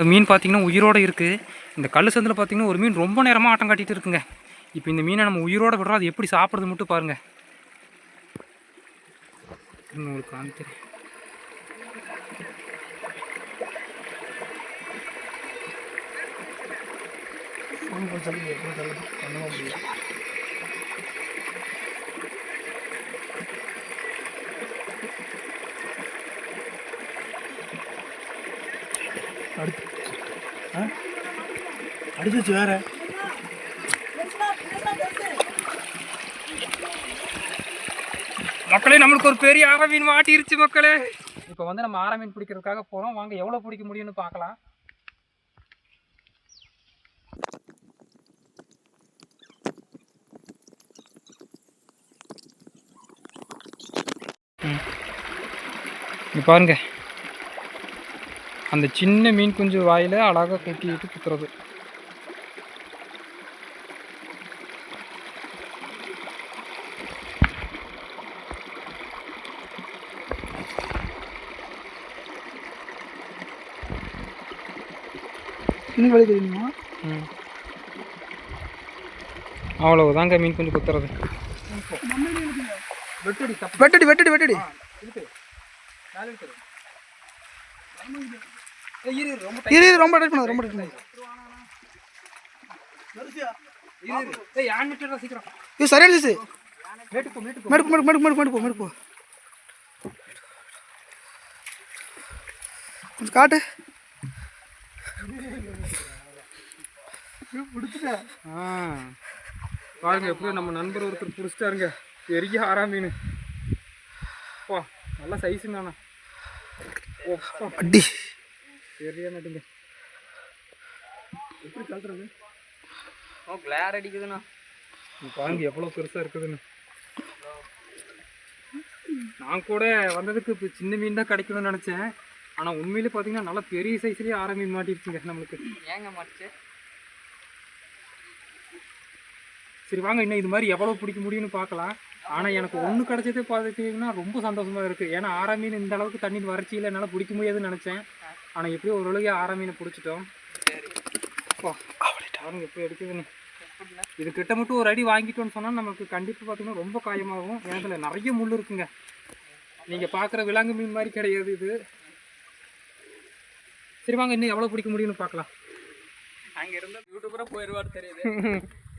இந்த மீன் பார்த்தீங்கன்னா உயிரோடு இருக்குது இந்த கல் சந்தில் பார்த்தீங்கன்னா ஒரு மீன் ரொம்ப நேரமாக ஆட்டம் காட்டிகிட்டு இருக்குங்க. இப்போ இந்த மீனை நம்ம உயிரோடு விடுறோம். அது எப்படி சாப்பிட்றது மட்டும் பாருங்கள் உங்களுக்கு காமிக்கிறேன். அடுத்து அடிச்சிச்சு வேற. மக்களே நம்மளுக்கு ஒரு பெரிய ஆர மீன் மாட்டிருச்சு மக்களே. இப்போ வந்து நம்ம ஆர மீன் பிடிக்கிறதுக்காக போகிறோம் வாங்க எவ்வளோ பிடிக்க முடியும்னு பார்க்கலாம். இங்க பாருங்க. அந்த சின்ன மீன் குஞ்சு வாயில அழகாக கொட்டிட்டு குத்துறது. இன்னும் வழி தெரியுமா ம். அவ்வளவுதாங்க மீன் குஞ்சு குத்துறது. வெட்டடி வெட்டடி வெட்டடி. இரு இரு, ரொம்ப அட்டாச் பண்ணாத ரொம்ப அட்டாச் பண்ணாத. இது சரியா இருந்துச்சு மேட்டு போ மேட்டு போ. மேடு மேடு மேடு மேடு மேடு போ மேடு போ. கொஞ்சம் காட்டு. ஆ. பாருங்க எப்படியோ நம்ம நண்பர் ஒருத்தர் பிடிச்சிட்டாருங்க. பெரிய ஆறா மீன். பா நல்ல சைஸுங்கண்ணா அடி. பெரிய நட்டுங்க. எப்படி கலட்டுறது ஓ கிளார் அடிக்குதுண்ணா. பாருங்க எவ்வளோ பெருசாக இருக்குதுன்னு. நான் கூட வந்ததுக்கு இப்போ சின்ன மீன் தான் கிடைக்கணும்னு நினச்சேன். ஆனால் உண்மையிலே பார்த்தீங்கன்னா நல்லா பெரிய சைஸ்லேயே ஆற மீன் மாட்டிருச்சுங்க நம்மளுக்கு. ஏங்க மாட்டுச்சு? சரி வாங்க இன்னும் இது மாதிரி எவ்வளோ பிடிக்க முடியும்னு பார்க்கலாம். ஆனால் எனக்கு ஒன்று கிடச்சதே பார்த்தீங்கன்னா ரொம்ப சந்தோஷமாக இருக்குது ஏன்னா ஆறா மீன் இந்த அளவுக்கு தண்ணி வறட்சியில் என்னால் பிடிக்க முடியாதுன்னு நினச்சேன். ஆனால் எப்படியோ ஓரளவுக்கு ஆறா மீனை பிடிச்சிட்டோம். பாருங்க எப்படி எடுக்குதுன்னு. இது கிட்ட மட்டும் ஒரு அடி வாங்கிட்டோம்னு சொன்னால் நமக்கு கண்டிப்பாக பார்த்தீங்கன்னா ரொம்ப காயமாகும். இதில் நிறைய முள் இருக்குங்க. நீங்கள் பார்க்குற விலங்கு மீன் மாதிரி கிடையாது இது. சரி வாங்க இன்னும் எவ்வளோ பிடிக்க முடியும்னு பார்க்கலாம். அங்க இருந்த யூடியூபரா போயிருவாரு தெரியுது.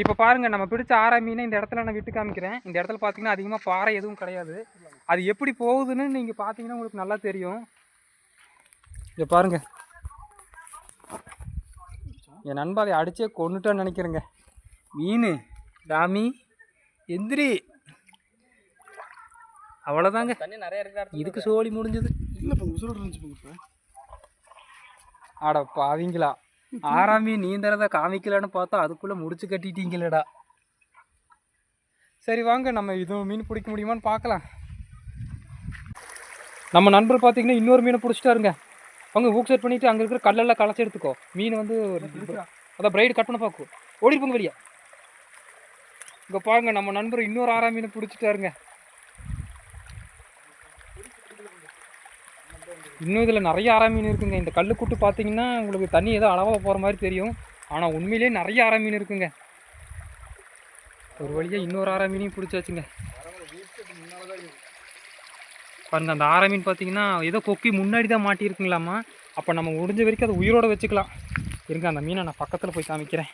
இப்போ பாருங்க நம்ம பிடிச்ச ஆரா மீனை இந்த இடத்துல நான் விட்டு காமிக்கிறேன். இந்த இடத்துல பார்த்தீங்கன்னா அதிகமாக பாறை எதுவும் கிடையாது. அது எப்படி போகுதுன்னு நீங்கள் பார்த்தீங்கன்னா உங்களுக்கு நல்லா தெரியும். இதை பாருங்க. என் நண்பா அதை அடிச்சே கொண்டுட்டேன்னு நினைக்கிறேங்க. மீன் டாமி எந்திரி. அவ்வளோதாங்க தண்ணி நிறைய இருக்கிற இதுக்கு சோழி முடிஞ்சது. இல்லை இப்போ உசுரோடு இருந்துச்சு ஆட பாவீங்களா. ஆறாமி நீந்தறத காமிக்கலான்னு பார்த்தா அதுக்குள்ளே முடிச்சு கட்டிட்டீங்களடா. சரி வாங்க நம்ம இது மீன் பிடிக்க முடியுமான்னு பார்க்கலாம். நம்ம நண்பர் பார்த்தீங்கன்னா இன்னொரு மீனை பிடிச்சிட்டாருங்க. அவங்க ஊக் செட் பண்ணிட்டு அங்கே இருக்கிற கல்லெல்லாம் களைச்சி எடுத்துக்கோ. மீன் வந்து அதான் பிரைடு கட் பண்ண பார்க்கும் ஓடி போங்க வெளியே. இங்கே பாருங்க நம்ம நண்பர் இன்னொரு ஆறாம் மீனை பிடிச்சிட்டாருங்க. இன்னும் இதில் நிறைய ஆரா மீன் இருக்குங்க. இந்த கல்லுக்குட்டு பார்த்தீங்கன்னா உங்களுக்கு தண்ணி ஏதோ அளவாக போகிற மாதிரி தெரியும். ஆனால் உண்மையிலேயே நிறைய ஆரா மீன் இருக்குங்க. ஒரு வழியாக இன்னொரு ஆரா மீனையும் பிடிச்சாச்சுங்க. பாருங்க அந்த ஆரா மீன் பார்த்தீங்கன்னா ஏதோ கொக்கி முன்னாடி தான் மாட்டியிருக்குங்களாம்மா. அப்போ நம்ம முடிஞ்ச வரைக்கும் அதை உயிரோடு வச்சுக்கலாம். இருங்க அந்த மீனை நான் பக்கத்தில் போய் காமிக்கிறேன்.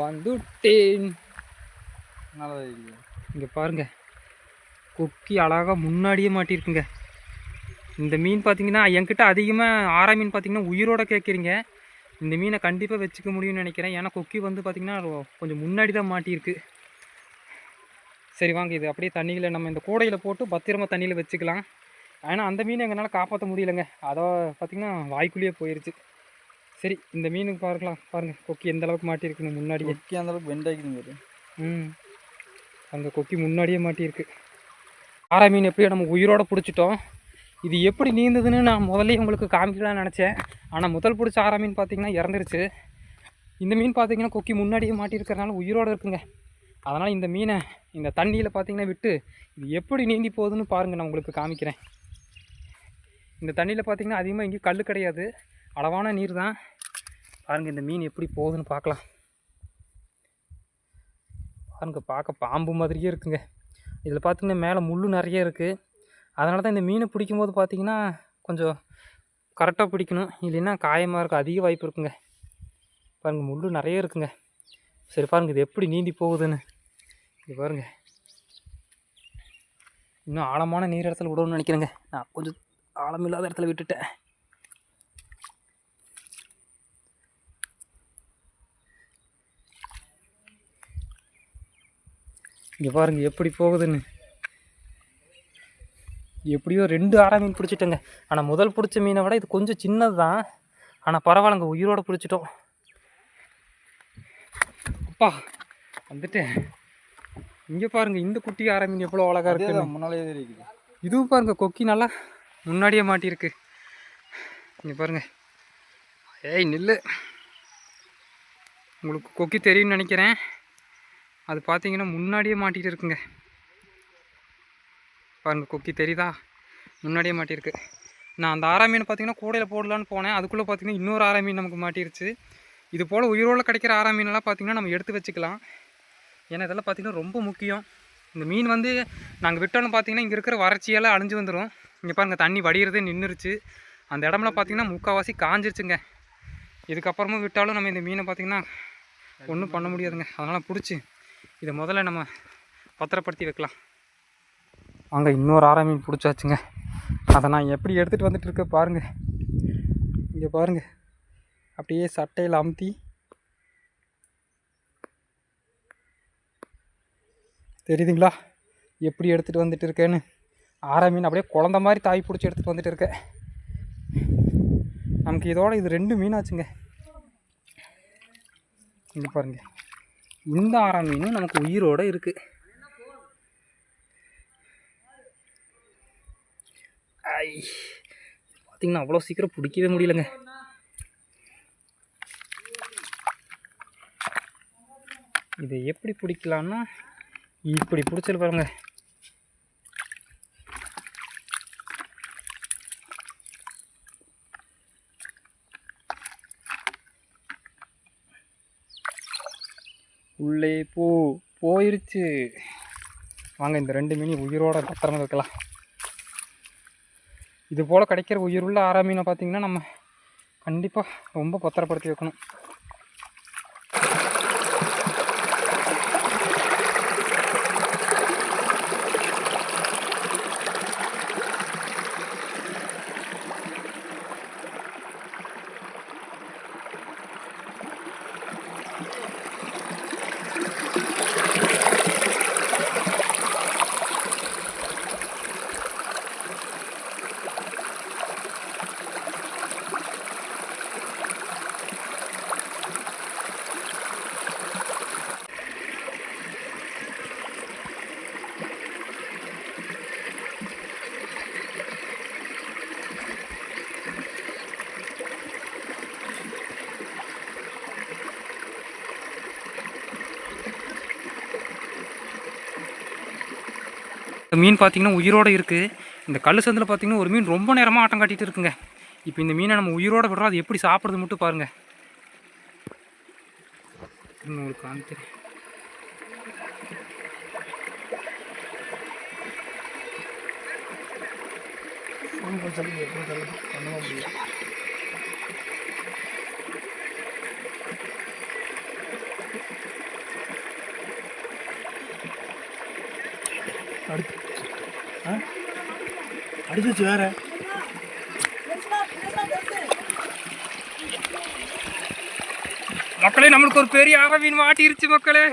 வந்துட்டேன். இங்கே பாருங்க. கொக்கி அழகாக முன்னாடியே மாட்டியிருக்குங்க இந்த மீன் பார்த்தீங்கன்னா என்கிட்ட அதிகமாக ஆறா மீன் பார்த்தீங்கன்னா உயிரோட கேட்குறீங்க இந்த மீனை கண்டிப்பாக வச்சுக்க முடியும்னு நினைக்கிறேன். ஏன்னா கொக்கி வந்து பார்த்தீங்கன்னா கொஞ்சம் முன்னாடி தான் மாட்டியிருக்கு. சரி வாங்க. இது அப்படியே தண்ணியில் நம்ம இந்த கூடையில் போட்டு பத்திரமா தண்ணியில் வச்சுக்கலாம். ஏன்னா அந்த மீனை எங்களால் காப்பாற்ற முடியலங்க. அதோ பார்த்தீங்கன்னா வாய்க்குள்ளேயே போயிருச்சு. சரி இந்த மீனுக்கு பார்க்கலாம். பாருங்கள் கொக்கி எந்த அளவுக்கு மாட்டியிருக்குன்னு முன்னாடியே. கொக்கி அந்த அளவுக்கு வெண்டாக்கிதுங்க ம். அந்த கொக்கி முன்னாடியே மாட்டியிருக்கு. ஆரா மீன் எப்படியோ நம்ம உயிரோட பிடிச்சிட்டோம். இது எப்படி நீந்ததுன்னு நான் முதல்ல உங்களுக்கு காமிக்கலாம்னு நினச்சேன். ஆனால் முதல் பிடிச்ச ஆரா மீன் பார்த்தீங்கன்னா இறந்துருச்சு. இந்த மீன் பார்த்தீங்கன்னா கொக்கி முன்னாடியே மாட்டியிருக்கறனால உயிரோட இருக்குங்க. அதனால் இந்த மீனை இந்த தண்ணியில் பார்த்தீங்கன்னா விட்டு இது எப்படி நீந்தி போகுதுன்னு பாருங்கள் நான் உங்களுக்கு காமிக்கிறேன். இந்த தண்ணியில் பார்த்தீங்கன்னா அதிகமாக எங்கேயும் கல் கிடையாது. அளவான நீர் தான் பாருங்கள் இந்த மீன் எப்படி போகுதுன்னு பார்க்கலாம். பாருங்க பார்க்க பாம்பு மாதிரியே இருக்குங்க. இதில் பார்த்திங்கன்னா மேலே முள் நிறைய இருக்குது அதனால தான் இந்த மீனை பிடிக்கும்போது பார்த்திங்கன்னா கொஞ்சம் கரெக்டாக பிடிக்கணும். இல்லைன்னா காயமாக இருக்க அதிக வாய்ப்பு இருக்குங்க. பாருங்கள் முள் நிறைய இருக்குங்க. சரி பாருங்கள் இது எப்படி நீந்தி போகுதுன்னு. இது பாருங்க. இன்னும் ஆழமான நீர் இடத்துல விடணும்னு நினைக்கிறேங்க. நான் கொஞ்சம் ஆழமில்லாத இடத்துல விட்டுட்டேன். இங்கே பாருங்க எப்படி போகுதுன்னு. எப்படியோ ரெண்டு ஆறா மீன் பிடிச்சிட்டேங்க. ஆனால் முதல் பிடிச்ச மீனை விட இது கொஞ்சம் சின்னது தான் ஆனால் பரவாயில்லங்க உயிரோட பிடிச்சிட்டோம். அப்பா வந்துட்டேன் இங்கே பாருங்க இந்த குட்டி ஆறா மீன் எவ்வளோ அழகாக இருக்கு அதேதான் முன்னாலே இருக்குது இதுவும் பாருங்க கொக்கி நல்லா முன்னாடியே மாட்டியிருக்கு. இங்கே பாருங்க. ஏய் நில்லு. உங்களுக்கு கொக்கி தெரியும்னு நினைக்கிறேன். அது பார்த்தீங்கன்னா முன்னாடியே மாட்டிகிட்டு இருக்குங்க. பாருங்க கொக்கி தெரியுதா? முன்னாடியே மாட்டியிருக்கு. நான் அந்த ஆறா மீன் பார்த்தீங்கன்னா கூடையில் போடலான்னு போனேன். அதுக்குள்ளே பார்த்தீங்கன்னா இன்னொரு ஆரா மீன் நமக்கு மாட்டிருச்சு. இது போல் உயிரோடு கிடைக்கிற ஆரா மீனெல்லாம் பார்த்தீங்கன்னா நம்ம எடுத்து வச்சுக்கலாம். ஏன்னா இதெல்லாம் பார்த்தீங்கன்னா ரொம்ப முக்கியம். இந்த மீன் வந்து நாங்கள் விட்டோன்னு பார்த்தீங்கன்னா இங்கே இருக்கிற வறட்சியெல்லாம் அழிஞ்சு வந்துடும் இங்கே பாருங்கள் தண்ணி வடிகிறதே நின்றுருச்சு அந்த இடம்லாம் பார்த்தீங்கன்னா முக்கால்வாசி காஞ்சிருச்சுங்க. இதுக்கப்புறமும் விட்டாலும் நம்ம இந்த மீனை பார்த்தீங்கன்னா ஒன்றும் பண்ண முடியாதுங்க. அதனால் பிடிச்சி இதை முதல்ல நம்ம பத்திரப்படுத்தி வைக்கலாம். வாங்க இன்னொரு ஆறா மீன் பிடிச்சாச்சுங்க. அதை நான் எப்படி எடுத்துகிட்டு வந்துட்டு இருக்க பாருங்கள் இங்கே பாருங்க. அப்படியே சட்டையில் அமுத்தி. தெரியுதுங்களா? எப்படி எடுத்துகிட்டு வந்துட்டு இருக்கேன்னு. ஆறா மீன் அப்படியே குழந்த மாதிரி தாய் பிடிச்சி எடுத்துகிட்டு வந்துட்டு இருக்கேன். நமக்கு இதோட இது ரெண்டு மீனாச்சுங்க. இங்கே பாருங்க. இந்த ஆரா மீனும் நமக்கு உயிரோட இருக்குது ஐ பார்த்திங்கன்னா அவ்வளோ சீக்கிரம் பிடிக்கவே முடியலங்க. இதை எப்படி பிடிக்கலான்னா இப்படி பிடிச்சிரு பாருங்க. உள்ளே போ போயிருச்சு. வாங்க இந்த ரெண்டு மீன் உயிரோட பத்திரமா வைக்கலாம் இது போல் கிடைக்கிற உயிருள்ள ஆரா மீனை பார்த்தீங்கன்னா நம்ம கண்டிப்பாக ரொம்ப பத்திரப்படுத்தி வைக்கணும். இந்த மீன் பார்த்தீங்கன்னா உயிரோடு இருக்குது இந்த கல் சந்தில் பார்த்தீங்கன்னா ஒரு மீன் ரொம்ப நேரமாக ஆட்டம் காட்டிகிட்டு இருக்குங்க. இப்போ இந்த மீனை நம்ம உயிரோடு விடுறோம் அது எப்படி சாப்பிட்றது மட்டும் பாருங்கள் உங்களுக்கு காமிக்கிறேன். அடிச்சிச்சு வேற. மக்களே நம்மளுக்கு ஒரு பெரிய ஆரா மீன் மாட்டிருச்சு மக்களே.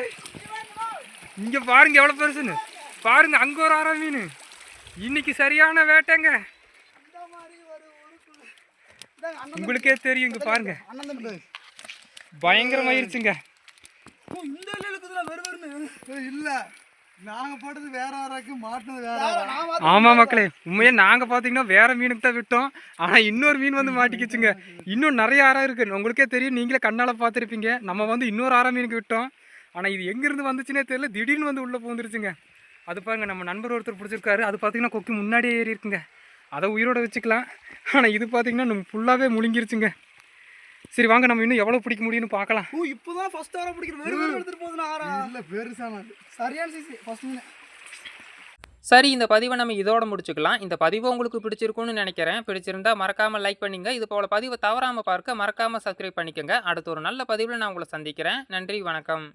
இங்கே பாருங்க எவ்வளோ பெருசுன்னு. பாருங்க அங்கே ஒரு மீன் இன்னைக்கு சரியான வேட்டைங்க. உங்களுக்கே தெரியும் இங்கே பாருங்க. பயங்கரமாயிருச்சுங்க. இல்ல. நாங்க போட்டது வேற யாராக்கு மாட்டினது வேற ஆமாம் மக்களே உண்மையே நாங்கள் பார்த்தீங்கன்னா வேற மீனுக்கு தான் விட்டோம். ஆனால் இன்னொரு மீன் வந்து மாட்டிக்கிச்சுங்க. இன்னும் நிறைய ஆறா இருக்கு. உங்களுக்கே தெரியும் நீங்களே கண்ணால் பார்த்துருப்பீங்க. நம்ம வந்து இன்னொரு ஆறா மீனுக்கு விட்டோம். ஆனால் இது எங்கேருந்து வந்துச்சுன்னே தெரியல. திடீர்னு வந்து உள்ளே பூந்துருச்சுங்க. அது பாருங்க நம்ம நண்பர் ஒருத்தர் பிடிச்சிருக்காரு. அது பார்த்தீங்கன்னா கொக்கி முன்னாடியே ஏறி இருக்குங்க அதை உயிரோட வச்சுக்கலாம். ஆனால் இது பார்த்தீங்கன்னா நம்ம ஃபுல்லாகவே முழுங்கிருச்சுங்க. சரி வாங்க நம்ம இன்னும் எவ்வளோ பிடிக்க முடியும்னு பார்க்கலாம். ஓ இப்போதான் ஃபர்ஸ்ட் ஆரா பிடிக்கிற வெறு வெறு எடுத்துட்டு போகுது ஆரா இல்ல பெருசான சரியான சைஸ் ஃபர்ஸ்ட் மீன் சரி இந்த பதிவை நம்ம இதோட முடிச்சுக்கலாம். இந்த பதிவு உங்களுக்கு பிடிச்சிருக்கும்னு நினைக்கிறேன். பிடிச்சிருந்தா மறக்காமல் லைக் பண்ணுங்க. இது போல பதிவை தவறாமல் பார்க்க மறக்காமல் சப்ஸ்கிரைப் பண்ணிக்கோங்க. அடுத்த ஒரு நல்ல பதிவில் நான் உங்களை சந்திக்கிறேன். நன்றி வணக்கம்.